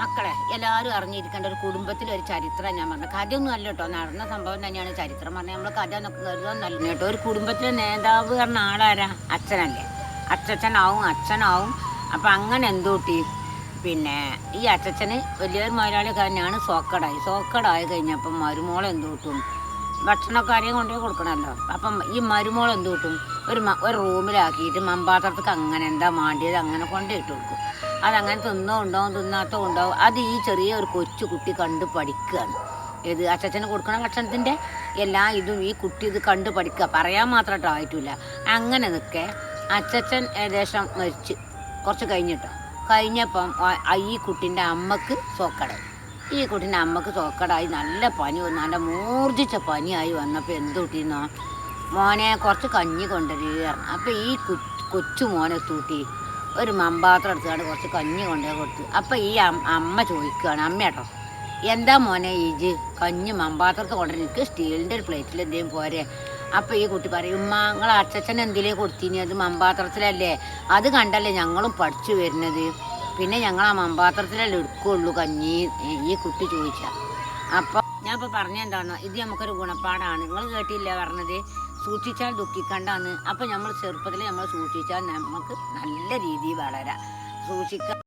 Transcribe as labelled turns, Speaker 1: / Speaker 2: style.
Speaker 1: മക്കളെ എല്ലാവരും അറിഞ്ഞിരിക്കേണ്ട ഒരു കുടുംബത്തിലെ ഒരു ചരിത്രം ഞാൻ പറഞ്ഞത്. കഥയൊന്നും അല്ല കേട്ടോ. നടന്ന സംഭവം തന്നെയാണ് ചരിത്രം. പറഞ്ഞത് നമ്മൾ കഥ കരുതാന്നല്ല കേട്ടോ. ഒരു കുടുംബത്തിലെ നേതാവ് പറഞ്ഞ ആളാരാ? അച്ഛനല്ലേ? അച്ഛനാവും അച്ഛനാവും. അപ്പം അങ്ങനെ എന്തൂട്ടി? പിന്നെ ഈ അച്ഛച്ചന് വലിയൊരു മുതലാളി തന്നെയാണ് സോക്കടായി. സോക്കടായി കഴിഞ്ഞപ്പം മരുമോൾ ഭക്ഷണമൊക്കെ കൊണ്ടേ കൊടുക്കണമല്ലോ. അപ്പം ഈ മരുമോൾ കിട്ടും? ഒരു ഒരു റൂമിലാക്കിയിട്ട് മമ്പാത്രത്തേക്ക് അങ്ങനെ എന്താ മാണ്ടിയത് അങ്ങനെ കൊണ്ടേ കൊണ്ടുപോയിട്ട് കൊടുക്കും. അതങ്ങനെ തിന്നോ ഉണ്ടാവും തിന്നാത്തോ ഉണ്ടാവും അത് ഈ ചെറിയ ഒരു കൊച്ചു കുട്ടി കണ്ട് പഠിക്കുകയാണ്. ഇത് അച്ഛച്ചന് കൊടുക്കണ ഭക്ഷണത്തിന്റെ എല്ലാ ഇതും ഈ കുട്ടി ഇത് കണ്ട് പഠിക്കുക. പറയാൻ മാത്രമായിട്ട് ആയിട്ടില്ല. അങ്ങനെ നിൽക്കെ അച്ഛച്ചൻ ഏകദേശം മരിച്ച് കുറച്ച് കഴിഞ്ഞിട്ടോ. കഴിഞ്ഞപ്പം ഈ കുട്ടീന്റെ അമ്മയ്ക്ക് സോക്കടായി ഈ കുട്ടീന്റെ അമ്മയ്ക്ക് തോക്കടായി നല്ല പനി വന്നു. നല്ല മൂർജിച്ച പനിയായി വന്നപ്പോൾ എന്തുട്ടീന്നോ മോനെ കുറച്ച് കഞ്ഞി കൊണ്ടുവരിക. അപ്പോൾ ഈ കൊച്ചു മോനെ തൂട്ടി ഒരു മമ്പാത്രം എടുത്തുകൊണ്ട് കുറച്ച് കഞ്ഞി കൊണ്ടുപോയി കൊടുത്തു. അപ്പം ഈ അമ്മ ചോദിക്കുകയാണ് അമ്മയാട്ടോ എന്താ മോനെ ഈജ് കഞ്ഞി മമ്പാത്രത്ത് കൊണ്ടുവരും എനിക്ക് സ്റ്റീലിന്റെ ഒരു പ്ലേറ്റിൽ എന്തെങ്കിലും പോരെ? അപ്പോൾ ഈ കുട്ടി പറയും ഉമ്മ നിങ്ങൾ അച്ഛൻ എന്തിലേ കൊടുത്തിനി? അത് മമ്പാത്രത്തിലല്ലേ അത് കണ്ടല്ലേ ഞങ്ങളും പഠിച്ചു വരുന്നത്? പിന്നെ ഞങ്ങൾ ആ മൺപാത്രത്തിലല്ലേ എടുക്കുള്ളൂ കഞ്ഞി ഈ കുട്ടി ചോദിച്ച. അപ്പം ഞാൻ ഇപ്പോൾ പറഞ്ഞെന്താണോ ഇത് നമുക്കൊരു ഗുണപ്പാടാണ്. നിങ്ങൾ കേട്ടില്ല പറഞ്ഞത്? സൂക്ഷിച്ചാൽ ദുഃഖിക്കണ്ടാന്ന്. അപ്പം നമ്മൾ ചെറുപ്പത്തിൽ നമ്മൾ സൂക്ഷിച്ചാൽ നമുക്ക് നല്ല രീതിയിൽ വളരാം. സൂക്ഷിക്കാൻ